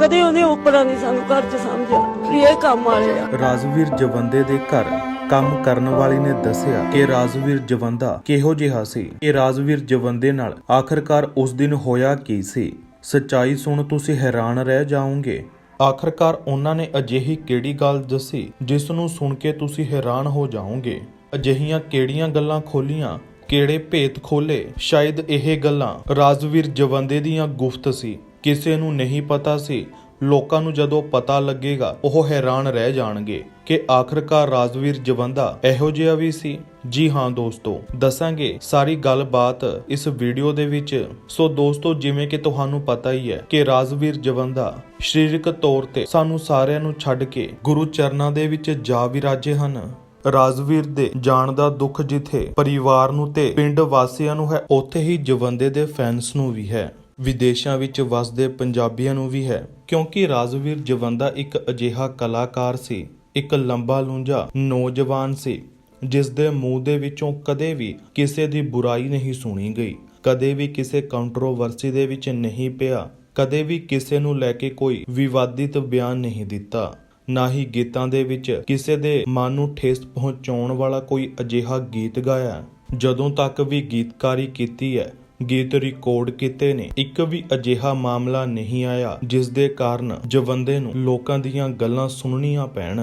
ਕਦੇ ਉਹਨੇ ਉੱਪਰਾਂ ਨਹੀਂ ਸਾਨੂੰ ਘਰ 'ਚ ਸਮਝਿਆ ਵੀ ਇਹ ਕੰਮ ਵਾਲੇ ਆ। ਰਾਜਵੀਰ ਜਵੰਦੇ ਦੇ ਘਰ ਕੰਮ ਕਰਨ ਵਾਲੀ ਨੇ ਦੱਸਿਆ ਕਿ ਰਾਜਵੀਰ ਜਵੰਦਾ ਕਿਹੋ ਜਿਹਾ ਸੀ। ਕਿ ਰਾਜਵੀਰ ਜਵੰਦੇ ਨਾਲ ਆਖਰਕਾਰ ਉਸ ਦਿਨ ਹੋਇਆ ਕੀ ਸੀ? ਸੱਚਾਈ ਸੁਣ ਤੁਸੀਂ ਹੈਰਾਨ ਰਹਿ ਜਾਓਗੇ। ਆਖਰਕਾਰ ਉਹਨਾਂ ਨੇ ਅਜਿਹੀ ਕਿਹੜੀ ਗੱਲ ਦੱਸੀ ਜਿਸ ਨੂੰ ਸੁਣ ਕੇ ਤੁਸੀਂ ਹੈਰਾਨ ਹੋ ਜਾਓਗੇ? ਅਜਿਹੀਆਂ ਕਿਹੜੀਆਂ ਗੱਲਾਂ ਖੋਲੀਆਂ? ਕਿਹੜੇ ਭੇਤ ਖੋਲੇ? ਸ਼ਾਇਦ ਇਹ ਗੱਲਾਂ ਰਾਜਵੀਰ ਜਵੰਦੇ ਦੀਆਂ ਗੁਫਤ ਸੀ। ਕਿਸੇ ਨੂੰ ਨਹੀਂ ਪਤਾ ਸੀ। ਲੋਕਾਂ ਨੂੰ ਜਦੋਂ ਪਤਾ ਲੱਗੇਗਾ, ਉਹ ਹੈਰਾਨ ਰਹਿ ਜਾਣਗੇ ਕਿ ਆਖਰਕਾਰ ਰਾਜਵੀਰ ਜਵੰਦਾ ਇਹੋ ਜਿਹਾ ਵੀ ਸੀ। ਜੀ ਹਾਂ ਦੋਸਤੋ, ਦੱਸਾਂਗੇ ਸਾਰੀ ਗੱਲਬਾਤ ਇਸ ਵੀਡੀਓ ਦੇ ਵਿੱਚ। ਸੋ ਦੋਸਤੋ, ਜਿਵੇਂ ਕਿ ਤੁਹਾਨੂੰ ਪਤਾ ਹੀ ਹੈ ਕਿ ਰਾਜਵੀਰ ਜਵੰਦਾ ਸਰੀਰਕ ਤੌਰ ਤੇ ਸਾਨੂੰ ਸਾਰਿਆਂ ਨੂੰ ਛੱਡ ਕੇ ਗੁਰੂ ਚਰਨਾਂ ਦੇ ਵਿੱਚ ਜਾ ਵਿਰਾਜੇ ਹਨ। ਰਾਜਵੀਰ ਦੇ ਜਾਣ ਦਾ ਦੁੱਖ ਜਿੱਥੇ ਪਰਿਵਾਰ ਨੂੰ ਤੇ ਪਿੰਡ ਵਾਸੀਆਂ ਨੂੰ ਹੈ, ਉੱਥੇ ਹੀ ਜਵੰਦੇ ਦੇ ਫੈਨਸ ਨੂੰ ਵੀ ਹੈ। ਵਿਦੇਸ਼ਾਂ ਵਿੱਚ ਵੱਸਦੇ ਪੰਜਾਬੀਆਂ ਨੂੰ ਵੀ ਹੈ, ਕਿਉਂਕਿ ਰਾਜਵੀਰ ਜਵੰਦਾ ਇੱਕ ਅਜਿਹਾ ਕਲਾਕਾਰ ਸੀ, ਇੱਕ ਲੰਬਾ ਲੂੰਜਾ ਨੌਜਵਾਨ ਸੀ ਜਿਸ ਦੇ ਮੂੰਹ ਦੇ ਵਿੱਚੋਂ ਕਦੇ ਵੀ ਕਿਸੇ ਦੀ ਬੁਰਾਈ ਨਹੀਂ ਸੁਣੀ ਗਈ, ਕਦੇ ਵੀ ਕਿਸੇ ਕੰਟਰੋਵਰਸੀ ਦੇ ਵਿੱਚ ਨਹੀਂ ਪਿਆ, ਕਦੇ ਵੀ ਕਿਸੇ ਨੂੰ ਲੈ ਕੇ ਕੋਈ ਵਿਵਾਦਿਤ ਬਿਆਨ ਨਹੀਂ ਦਿੱਤਾ, ਨਾ ਹੀ ਗੀਤਾਂ ਦੇ ਵਿੱਚ ਕਿਸੇ ਦੇ ਮਨ ਨੂੰ ਠੇਸ ਪਹੁੰਚਾਉਣ ਵਾਲਾ ਕੋਈ ਅਜਿਹਾ ਗੀਤ ਗਾਇਆ। ਜਦੋਂ ਤੱਕ ਵੀ ਗੀਤਕਾਰੀ ਕੀਤੀ ਹੈ ਗੀਤ ਰਿਕਾਰਡ ਕੀਤੇ ਨੇ। ਇੱਕ ਵੀ ਅਜਿਹਾ ਮਾਮਲਾ ਨਹੀਂ ਆਇਆ ਜਿਸ ਦੇ ਕਾਰਨ ਜਵੰਦੇ ਨੂੰ ਲੋਕਾਂ ਦੀਆਂ ਗੱਲਾਂ ਸੁਣਨੀਆਂ ਪੈਣ।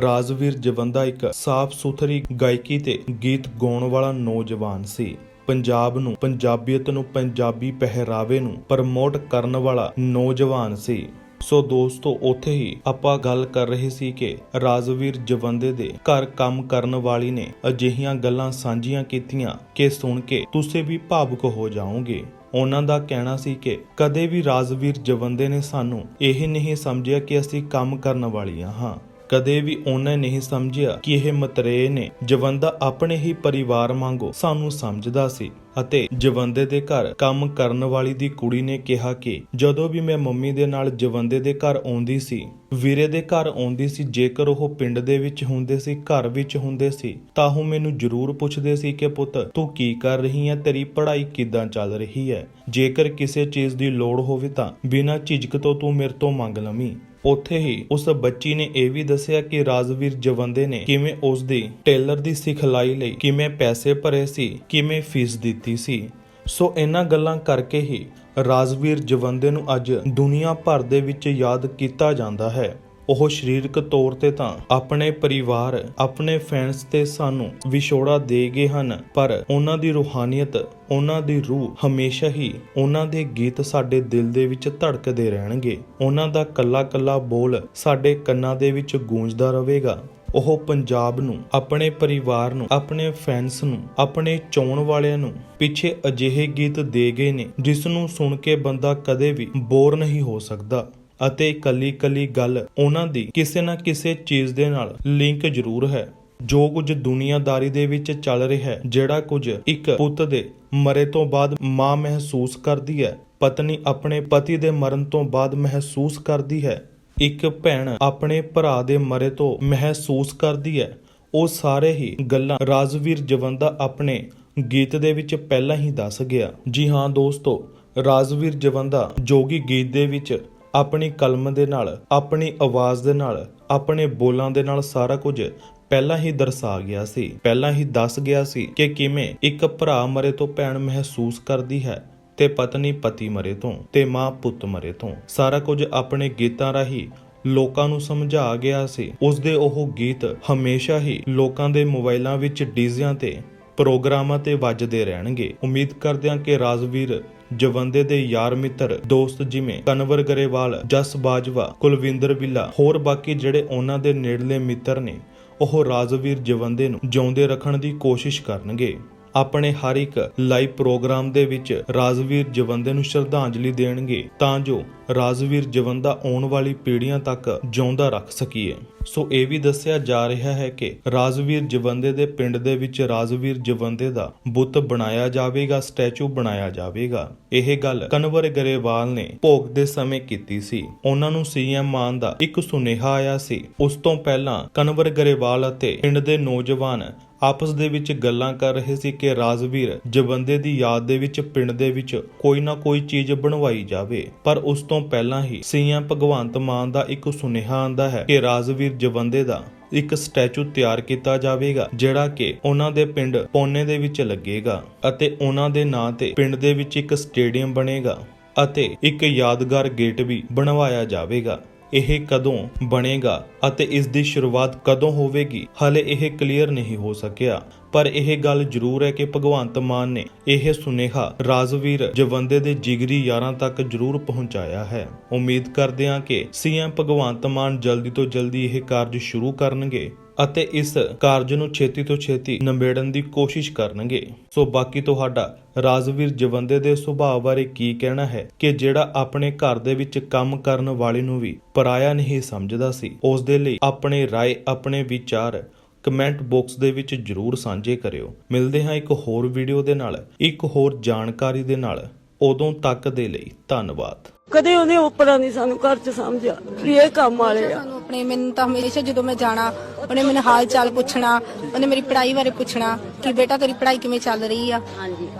ਰਾਜਵੀਰ ਜਵੰਦਾ ਇੱਕ ਸਾਫ਼ ਸੁਥਰੀ ਗਾਇਕੀ ਤੇ ਗੀਤ ਗਾਉਣ ਵਾਲਾ ਨੌਜਵਾਨ ਸੀ। ਪੰਜਾਬ ਨੂੰ, ਪੰਜਾਬੀਅਤ ਨੂੰ ਪੰਜਾਬੀ ਪਹਿਰਾਵੇ ਨੂੰ ਪ੍ਰਮੋਟ ਕਰਨ ਵਾਲਾ ਨੌਜਵਾਨ ਸੀ। ਸੋ ਦੋਸਤੋ, ਉੱਥੇ ਹੀ ਆਪਾਂ ਗੱਲ ਕਰ ਰਹੇ ਸੀ ਕਿ ਰਾਜਵੀਰ ਜਵੰਦੇ ਦੇ ਘਰ ਕੰਮ ਕਰਨ ਵਾਲੀ ਨੇ ਅਜਿਹੀਆਂ ਗੱਲਾਂ ਸਾਂਝੀਆਂ ਕੀਤੀਆਂ ਕਿ ਸੁਣ ਕੇ ਤੁਸੀਂ ਵੀ ਭਾਵੁਕ ਹੋ ਜਾਓਗੇ। ਉਹਨਾਂ ਦਾ ਕਹਿਣਾ ਸੀ ਕਿ ਕਦੇ ਵੀ ਰਾਜਵੀਰ ਜਵੰਦੇ ਨੇ ਸਾਨੂੰ ਇਹ ਨਹੀਂ ਸਮਝਿਆ ਕਿ ਅਸੀਂ ਕੰਮ ਕਰਨ ਵਾਲੀਆਂ ਹਾਂ। ਕਦੇ ਵੀ ਉਹਨੇ ਨਹੀਂ ਸਮਝਿਆ ਕਿ ਇਹ ਮਤਰੇ ਨੇ। ਜਵੰਦਾ ਆਪਣੇ ਹੀ ਪਰਿਵਾਰ ਵਾਂਗੂ ਸਾਨੂੰ ਸਮਝਦਾ ਸੀ ਅਤੇ ਜਵੰਦੇ ਦੇ ਘਰ ਕੰਮ ਕਰਨ ਵਾਲੀ ਦੀ ਕੁੜੀ ਨੇ ਕਿਹਾ ਕਿ ਜਦੋਂ ਵੀ ਮੈਂ ਮੰਮੀ ਦੇ ਨਾਲ ਜਵੰਦੇ ਦੇ ਘਰ ਆਉਂਦੀ ਸੀ, ਵੀਰੇ ਦੇ ਘਰ ਆਉਂਦੀ ਸੀ, ਜੇਕਰ ਉਹ ਪਿੰਡ ਦੇ ਵਿੱਚ ਹੁੰਦੇ ਸੀ, ਘਰ ਵਿੱਚ ਹੁੰਦੇ ਸੀ, ਤਾਂ ਉਹ ਮੈਨੂੰ ਜ਼ਰੂਰ ਪੁੱਛਦੇ ਸੀ ਕਿ ਪੁੱਤ, ਤੂੰ ਕੀ ਕਰ ਰਹੀ ਹੈ? ਤੇਰੀ ਪੜ੍ਹਾਈ ਕਿੱਦਾਂ ਚੱਲ ਰਹੀ ਹੈ? ਜੇਕਰ ਕਿਸੇ ਚੀਜ਼ ਦੀ ਲੋੜ ਹੋਵੇ ਤਾਂ ਬਿਨਾਂ ਝਿਜਕ ਤੋਂ ਤੂੰ ਮੇਰੇ ਤੋਂ ਮੰਗ ਲਵੀਂ। ਉੱਥੇ ਹੀ ਉਸ ਬੱਚੀ ਨੇ ਇਹ ਵੀ ਦੱਸਿਆ ਕਿ ਰਾਜਵੀਰ ਜਵੰਦੇ ਨੇ ਕਿਵੇਂ ਉਸ ਦੀ ਟੇਲਰ ਦੀ ਸਿਖਲਾਈ ਲਈ ਕਿਵੇਂ ਪੈਸੇ ਭਰੇ ਸੀ, ਕਿਵੇਂ ਫੀਸ ਦਿੱਤੀ ਸੀ। ਸੋ ਇਹਨਾਂ ਗੱਲਾਂ ਕਰਕੇ ਹੀ ਰਾਜਵੀਰ ਜਵੰਦੇ ਨੂੰ ਅੱਜ ਦੁਨੀਆ ਭਰ ਦੇ ਵਿੱਚ ਯਾਦ ਕੀਤਾ ਜਾਂਦਾ ਹੈ। ਉਹ ਸਰੀਰਕ ਤੌਰ ਤੇ ਤਾਂ ਆਪਣੇ ਪਰਿਵਾਰ, ਆਪਣੇ ਫੈਨਸ ਤੇ ਸਾਨੂੰ ਵਿਛੋੜਾ ਦੇ ਗਏ ਹਨ, ਪਰ ਉਹਨਾਂ ਦੀ ਰੂਹਾਨੀਅਤ, ਉਹਨਾਂ ਦੀ ਰੂਹ ਹਮੇਸ਼ਾ ਹੀ ਉਹਨਾਂ ਦੇ ਗੀਤ ਸਾਡੇ ਦਿਲ ਦੇ ਵਿੱਚ ਧੜਕਦੇ ਰਹਿਣਗੇ। ਉਹਨਾਂ ਦਾ ਕੱਲਾ ਕੱਲਾ ਬੋਲ ਸਾਡੇ ਕੰਨਾਂ ਦੇ ਵਿੱਚ ਗੂੰਜਦਾ ਰਹੇਗਾ। ਉਹ ਪੰਜਾਬ ਨੂੰ, ਆਪਣੇ ਪਰਿਵਾਰ ਨੂੰ, ਆਪਣੇ ਫੈਨਸ ਨੂੰ, ਆਪਣੇ ਚਾਹਣ ਵਾਲਿਆਂ ਨੂੰ ਪਿੱਛੇ ਅਜਿਹੇ ਗੀਤ ਦੇ ਗਏ ਨੇ, ਜਿਸ ਨੂੰ ਸੁਣ ਕੇ ਬੰਦਾ ਕਦੇ ਵੀ ਬੋਰ ਨਹੀਂ ਹੋ ਸਕਦਾ। ਅਤੇ ਇਕੱਲੀ ਕੱਲੀ ਗੱਲ ਉਹਨਾਂ ਦੀ ਕਿਸੇ ਨਾ ਕਿਸੇ ਚੀਜ਼ ਦੇ ਨਾਲ ਲਿੰਕ ਜ਼ਰੂਰ ਹੈ। ਜੋ ਕੁਝ ਦੁਨੀਆਦਾਰੀ ਦੇ ਵਿੱਚ ਚੱਲ ਰਿਹਾ ਹੈ, ਜਿਹੜਾ ਕੁਝ ਇੱਕ ਪੁੱਤ ਦੇ ਮਰੇ ਤੋਂ ਬਾਅਦ ਮਾਂ ਮਹਿਸੂਸ ਕਰਦੀ ਹੈ, ਪਤਨੀ ਆਪਣੇ ਪਤੀ ਦੇ ਮਰਨ ਤੋਂ ਬਾਅਦ ਮਹਿਸੂਸ ਕਰਦੀ ਹੈ, ਇੱਕ ਭੈਣ ਆਪਣੇ ਭਰਾ ਦੇ ਮਰੇ ਤੋਂ ਮਹਿਸੂਸ ਕਰਦੀ ਹੈ, ਉਹ ਸਾਰੇ ਹੀ ਗੱਲਾਂ ਰਾਜਵੀਰ ਜਵੰਦਾ ਆਪਣੇ ਗੀਤ ਦੇ ਵਿੱਚ ਪਹਿਲਾਂ ਹੀ ਦੱਸ ਗਿਆ। ਜੀ ਹਾਂ ਦੋਸਤੋ, ਰਾਜਵੀਰ ਜਵੰਦਾ ਜੋਗੀ ਗੀਤ ਦੇ ਵਿੱਚ ਆਪਣੀ ਕਲਮ ਦੇ ਨਾਲ, ਆਪਣੀ ਆਵਾਜ਼ ਦੇ ਨਾਲ, ਆਪਣੇ ਬੋਲਾਂ ਦੇ ਨਾਲ ਸਾਰਾ ਕੁਝ ਪਹਿਲਾਂ ਹੀ ਦਰਸਾ ਗਿਆ ਸੀ। ਪਹਿਲਾਂ ਹੀ ਦੱਸ ਗਿਆ ਸੀ ਕਿ ਕਿਵੇਂ ਇੱਕ ਭਰਾ ਮਰੇ ਤੋਂ ਭੈਣ ਮਹਿਸੂਸ ਕਰਦੀ ਹੈ ਤੇ ਪਤਨੀ ਪਤੀ ਮਰੇ ਤੋਂ ਤੇ ਮਾਂ ਪੁੱਤ ਮਰੇ ਤੋਂ। ਸਾਰਾ ਕੁਝ ਆਪਣੇ ਗੀਤਾਂ ਰਾਹੀਂ ਲੋਕਾਂ ਨੂੰ ਸਮਝਾ ਗਿਆ ਸੀ। ਉਸ ਦੇ ਉਹ ਗੀਤ ਹਮੇਸ਼ਾ ਹੀ ਲੋਕਾਂ ਦੇ ਮੋਬਾਈਲਾਂ ਵਿੱਚ ਡੀਜ਼ਿਆਂ ਤੇ ਪ੍ਰੋਗਰਾਮਾਂ ਤੇ ਵੱਜਦੇ ਰਹਿਣਗੇ। ਉਮੀਦ ਕਰਦੇ ਹਾਂ ਕਿ ਰਾਜਵੀਰ ਜਵੰਦੇ ਦੇ ਯਾਰ ਮਿੱਤਰ, ਦੋਸਤ ਜਿਵੇਂ ਕਨਵਰ ਗਰੇਵਾਲ, ਜਸ ਬਾਜਵਾ, ਕੁਲਵਿੰਦਰ ਬਿੱਲਾ, ਹੋਰ ਬਾਕੀ ਜਿਹੜੇ ਉਹਨਾਂ ਦੇ ਨੇੜਲੇ ਮਿੱਤਰ ਨੇ, ਉਹ ਰਾਜਵੀਰ ਜਵੰਦੇ ਨੂੰ ਜਿਉਂਦੇ ਰੱਖਣ ਦੀ ਕੋਸ਼ਿਸ਼ ਕਰਨਗੇ। ਆਪਣੇ ਹਰ ਇੱਕ ਲਾਈਵ ਪ੍ਰੋਗਰਾਮ ਦੇ ਵਿੱਚ ਰਾਜਵੀਰ ਜਵੰਦੇ ਨੂੰ ਸ਼ਰਧਾਂਜਲੀ ਦੇਣਗੇ ਤਾਂ ਜੋ ਰਾਜਵੀਰ ਜਵੰਦਾ ਆਉਣ ਵਾਲੀ ਪੀੜ੍ਹੀਆਂ ਤੱਕ ਜਿਉਂਦਾ ਰੱਖ ਸਕੀਏ। ਸੋ ਇਹ ਵੀ ਦੱਸਿਆ ਜਾ ਰਿਹਾ ਹੈ ਕਿ ਰਾਜਵੀਰ ਜਵੰਦੇ ਦੇ ਪਿੰਡ ਦੇ ਵਿੱਚ ਰਾਜਵੀਰ ਜਵੰਦੇ ਦਾ ਬੁੱਤ ਬਣਾਇਆ ਜਾਵੇਗਾ, ਸਟੈਚੂ ਬਣਾਇਆ ਜਾਵੇਗਾ। ਇਹ ਗੱਲ ਕਨਵਰ ਗਰੇਵਾਲ ਨੇ ਭੋਗ ਦੇ ਸਮੇਂ ਕੀਤੀ ਸੀ। ਉਹਨਾਂ ਨੂੰ ਸੀਐਮ ਮਾਨ ਦਾ ਇੱਕ ਸੁਨੇਹਾ ਆਇਆ ਸੀ। ਉਸ ਤੋਂ ਪਹਿਲਾਂ ਕਨਵਰ ਗਰੇਵਾਲ ਅਤੇ ਪਿੰਡ ਦੇ ਨੌਜਵਾਨ ਆਪਸ ਦੇ ਵਿੱਚ ਗੱਲਾਂ ਕਰ ਰਹੇ ਸੀ ਕਿ ਰਾਜਵੀਰ ਜਵੰਦੇ ਦੀ ਯਾਦ ਦੇ ਵਿੱਚ ਪਿੰਡ ਦੇ ਵਿੱਚ ਕੋਈ ਨਾ ਕੋਈ ਚੀਜ਼ ਬਣਵਾਈ ਜਾਵੇ। ਪਰ ਉਸ ਤੋਂ ਪਹਿਲਾਂ ਹੀ ਸੀਐਮ ਭਗਵੰਤ ਮਾਨ ਦਾ ਇੱਕ ਸੁਨੇਹਾ ਆਂਦਾ ਹੈ ਕਿ ਰਾਜਵੀਰ ਜਵੰਦੇ ਦਾ ਇੱਕ ਸਟੈਚੂ ਤਿਆਰ ਕੀਤਾ ਜਾਵੇਗਾ, ਜਿਹੜਾ ਕਿ ਉਹਨਾਂ ਦੇ ਪਿੰਡ ਪੋਨੇ ਦੇ ਵਿੱਚ ਲੱਗੇਗਾ ਅਤੇ ਉਹਨਾਂ ਦੇ ਨਾਂ ਤੇ ਪਿੰਡ ਦੇ ਵਿੱਚ ਇੱਕ ਸਟੇਡੀਅਮ ਬਣੇਗਾ ਅਤੇ ਇੱਕ ਯਾਦਗਾਰ ਗੇਟ ਵੀ ਬਣਵਾਇਆ ਜਾਵੇਗਾ। ਇਹ ਕਦੋਂ ਬਣੇਗਾ ਅਤੇ ਇਸ ਦੀ ਸ਼ੁਰੂਆਤ ਕਦੋਂ ਹੋਵੇਗੀ, ਹਲੇ ਇਹ ਕਲੀਅਰ ਨਹੀਂ ਹੋ ਸਕਿਆ। ਪਰ ਇਹ ਗੱਲ ਜ਼ਰੂਰ ਹੈ ਕਿ ਭਗਵੰਤ ਮਾਨ ਨੇ ਇਹ ਸੁਨੇਹਾ ਰਾਜਵੀਰ ਜਵੰਦੇ ਦੇ ਜਿਗਰੀ ਯਾਰਾਂ ਤੱਕ ਜ਼ਰੂਰ ਪਹੁੰਚਾਇਆ ਹੈ। ਉਮੀਦ ਕਰਦੇ ਹਾਂ ਕਿ ਸੀਐਮ ਭਗਵੰਤ ਮਾਨ ਜਲਦੀ ਤੋਂ ਜਲਦੀ ਇਹ ਕਾਰਜ ਸ਼ੁਰੂ ਕਰਨਗੇ ਅਤੇ ਇਸ ਕਾਰਜ ਨੂੰ ਛੇਤੀ ਤੋਂ ਛੇਤੀ ਨਿਬੇੜਨ ਦੀ ਕੋਸ਼ਿਸ਼ ਕਰਨਗੇ। ਸੋ ਬਾਕੀ ਤੁਹਾਡਾ ਰਾਜਵੀਰ ਜਵੰਦੇ ਦੇ ਸੁਭਾਅ ਬਾਰੇ ਕੀ ਕਹਿਣਾ ਹੈ ਕਿ ਜਿਹੜਾ ਆਪਣੇ ਘਰ ਦੇ ਵਿੱਚ ਕੰਮ ਕਰਨ ਵਾਲੇ ਨੂੰ ਵੀ ਪਰਾਇਆ ਨਹੀਂ ਸਮਝਦਾ ਸੀ, ਉਸ ਦੇ ਲਈ ਆਪਣੇ ਰਾਏ ਆਪਣੇ ਵਿਚਾਰ ਕਮੈਂਟ ਬਾਕਸ ਦੇ ਵਿੱਚ ਜਰੂਰ ਸਾਂਝੇ ਕਰਿਓ। ਮਿਲਦੇ ਹਾਂ ਇੱਕ ਹੋਰ ਵੀਡੀਓ ਦੇ ਨਾਲ ਇੱਕ ਹੋਰ ਜਾਣਕਾਰੀ ਦੇ ਨਾਲ। ਉਦੋਂ ਤੱਕ ਦੇ ਲਈ ਧੰਨਵਾਦ। ਕਦੇ ਉਹਨੇ ਉਪਰਾ ਨਹੀਂ ਸਾਨੂੰ ਘਰ 'ਚ ਸਮਝਿਆ ਵੀ ਇਹ ਕੰਮ ਵਾਲੇ ਆ। ਸਾਨੂੰ ਆਪਣੇ ਮੈਨੂੰ ਤਾਂ ਹਮੇਸ਼ਾ ਜਦੋਂ ਮੈਂ ਜਾਣਾ ਉਹਨੇ ਮੈਨੂੰ ਹਾਲ ਚਾਲ ਪੁੱਛਣਾ ਉਹਨੇ ਮੇਰੀ ਪੜ੍ਹਾਈ ਬਾਰੇ ਪੁੱਛਣਾ ਕਿ ਬੇਟਾ ਤੇਰੀ ਪੜ੍ਹਾਈ ਕਿਵੇਂ ਚੱਲ ਰਹੀ ਆ।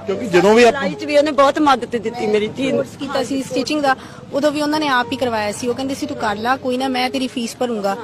ਕਿਉਂਕਿ ਜਦੋਂ ਵੀ ਆਪਾਂ ਲੜਾਈ 'ਚ ਵੀ ਉਹਨੇ ਬਹੁਤ ਮਦਦ ਦਿੱਤੀ ਮੇਰੀ ਧੀ ਨੂੰ। ਕੋਰਸ ਕੀਤਾ ਸੀ ਸਟਿਚਿੰਗ ਦਾ ਉਦੋਂ ਵੀ ਉਹਨਾਂ ਨੇ ਆਪ ਹੀ ਕਰਵਾਇਆ ਸੀ। ਉਹ ਕਹਿੰਦੇ ਸੀ ਤੂੰ ਕਰ ਲੈ ਕੋਈ ਨਾ ਮੈਂ ਤੇਰੀ ਫੀਸ ਭਰੂੰਗਾ।